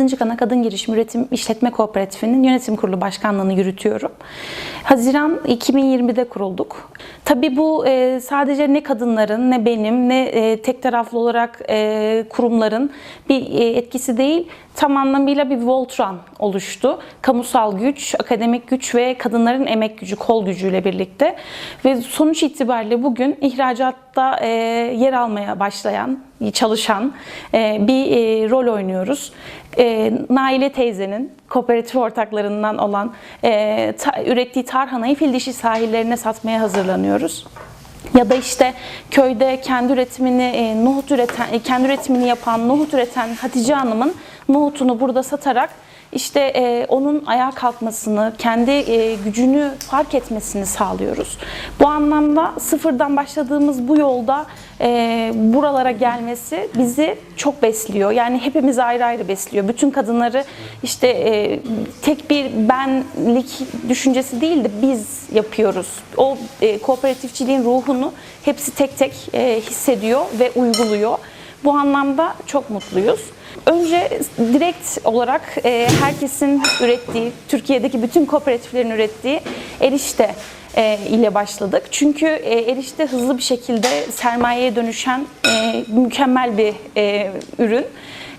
Kadıncık Ana Kadın Girişim Üretim İşletme Kooperatifi'nin yönetim kurulu başkanlığını yürütüyorum. Haziran 2020'de kurulduk. Tabii bu e, sadece ne kadınların ne benim ne e, tek taraflı olarak e, kurumların bir etkisi değil. Tam anlamıyla bir Voltran oluştu. Kamusal güç, akademik güç ve kadınların emek gücü, kol gücüyle birlikte. Ve sonuç itibariyle bugün ihracatta e, yer almaya başlayan, çalışan e, bir e, rol oynuyoruz. E, Naile teyzenin kooperatif ortaklarından olan e, ta- ürettiği tarhanayı fil dişi sahillerine satmaya hazırlanıyoruz. Ya da işte köyde kendi üretimini e, nohut üreten, e, kendi üretimini yapan, nohut üreten Hatice Hanım'ın nohutunu burada satarak işte e, onun ayağa kalkmasını, kendi e, gücünü fark etmesini sağlıyoruz. Bu anlamda sıfırdan başladığımız bu yolda e, buralara gelmesi bizi çok besliyor. Yani hepimiz ayrı ayrı besliyor. Bütün kadınları işte e, tek bir benlik düşüncesi değil de biz yapıyoruz. O e, kooperatifçiliğin ruhunu hepsi tek tek e, hissediyor ve uyguluyor. Bu anlamda çok mutluyuz. Önce direkt olarak e, herkesin ürettiği, Türkiye'deki bütün kooperatiflerin ürettiği erişte e, ile başladık. Çünkü e, erişte hızlı bir şekilde sermayeye dönüşen e, mükemmel bir e, ürün.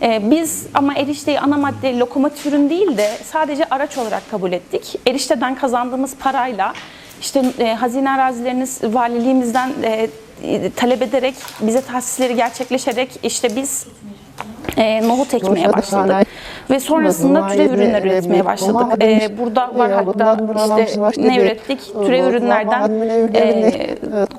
E, Biz ama erişteyi ana madde lokomotif ürün değil de sadece araç olarak kabul ettik. Erişteden kazandığımız parayla işte e, hazine arazileriniz valiliğimizden e, talep ederek bize tahsisleri gerçekleşerek işte biz e, nohut ekmeye başladık ve sonrasında türev ürünler üretmeye başladık. E, burada var hatta işte ne ürettik? Türev ürünlerden e,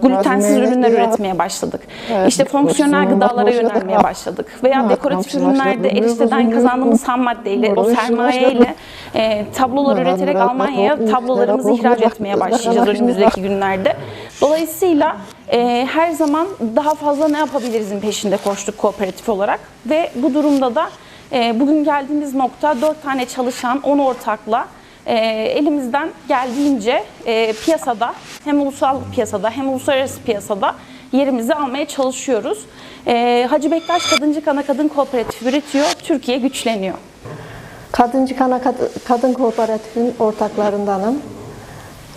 glutensiz ürünler üretmeye başladık. İşte fonksiyonel gıdalara yönelmeye başladık. Veya dekoratif ürünlerde erişteden kazandığımız ham maddeyle, o sermayeyle e, tablolar üreterek Almanya'ya tablolarımızı ihraç etmeye başlayacağız önümüzdeki günlerde. Dolayısıyla e, her zaman daha fazla ne yapabilirizin peşinde koştuk kooperatif olarak ve bu durumda da e, bugün geldiğimiz nokta 4 tane çalışan 10 ortakla e, elimizden geldiğince e, piyasada hem ulusal piyasada hem uluslararası piyasada yerimizi almaya çalışıyoruz. E, Hacı Bektaş Kadıncık Ana Kadın Kooperatifi üretiyor, Türkiye güçleniyor. Kadıncı Kana Kad- Kadın Kooperatifinin ortaklarındanım.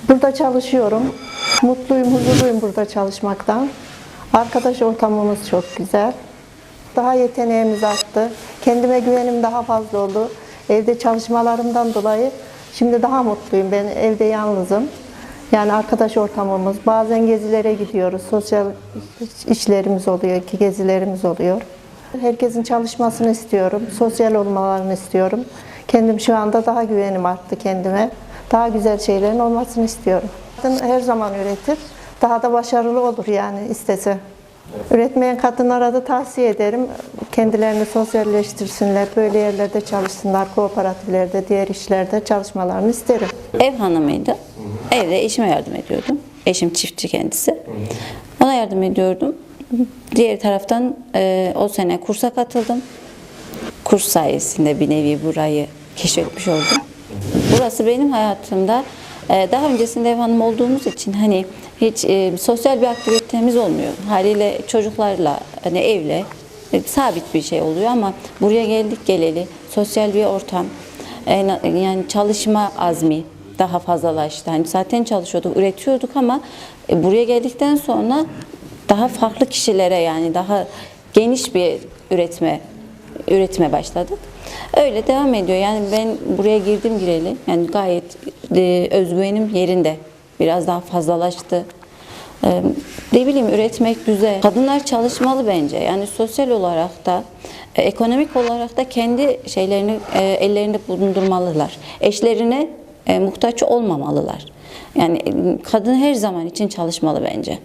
Burada çalışıyorum. Mutluyum, huzurluyum burada çalışmaktan. Arkadaş ortamımız çok güzel. Daha yeteneğimiz arttı. Kendime güvenim daha fazla oldu. Evde çalışmalarımdan dolayı şimdi daha mutluyum. Ben evde yalnızım. Yani arkadaş ortamımız, bazen gezilere gidiyoruz. Sosyal işlerimiz oluyor, ki gezilerimiz oluyor. Herkesin çalışmasını istiyorum. Sosyal olmalarını istiyorum. Kendim şu anda daha güvenim arttı kendime. Daha güzel şeylerin olmasını istiyorum. Kadın her zaman üretir. Daha da başarılı olur yani istese. Üretmeyen kadınlara da tavsiye ederim. Kendilerini sosyalleştirsinler, böyle yerlerde çalışsınlar, kooperatiflerde, diğer işlerde çalışmalarını isterim. Ev hanımıydı. Evde eşime yardım ediyordum. Eşim çiftçi kendisi. Ona yardım ediyordum. Diğer taraftan e, o sene kursa katıldım. Kurs sayesinde bir nevi burayı keşfetmiş oldum. Burası benim hayatımda e, daha öncesinde ev hanım olduğumuz için hani hiç e, sosyal bir aktivitemiz olmuyor. Haliyle çocuklarla hani evle e, sabit bir şey oluyor ama buraya geldik geleli sosyal bir ortam e, yani çalışma azmi daha fazlalaştı. Hani zaten çalışıyorduk, üretiyorduk ama e, buraya geldikten sonra daha farklı kişilere yani daha geniş bir üretme üretime başladık. Öyle devam ediyor. Yani ben buraya girdim gireli yani gayet e, özgüvenim yerinde. Biraz daha fazlalaştı. E, ne bileyim üretmek güzel. Kadınlar çalışmalı bence. Yani sosyal olarak da e, ekonomik olarak da kendi şeylerini e, ellerinde bulundurmalılar. Eşlerine e, muhtaç olmamalılar. Yani e, kadın her zaman için çalışmalı bence.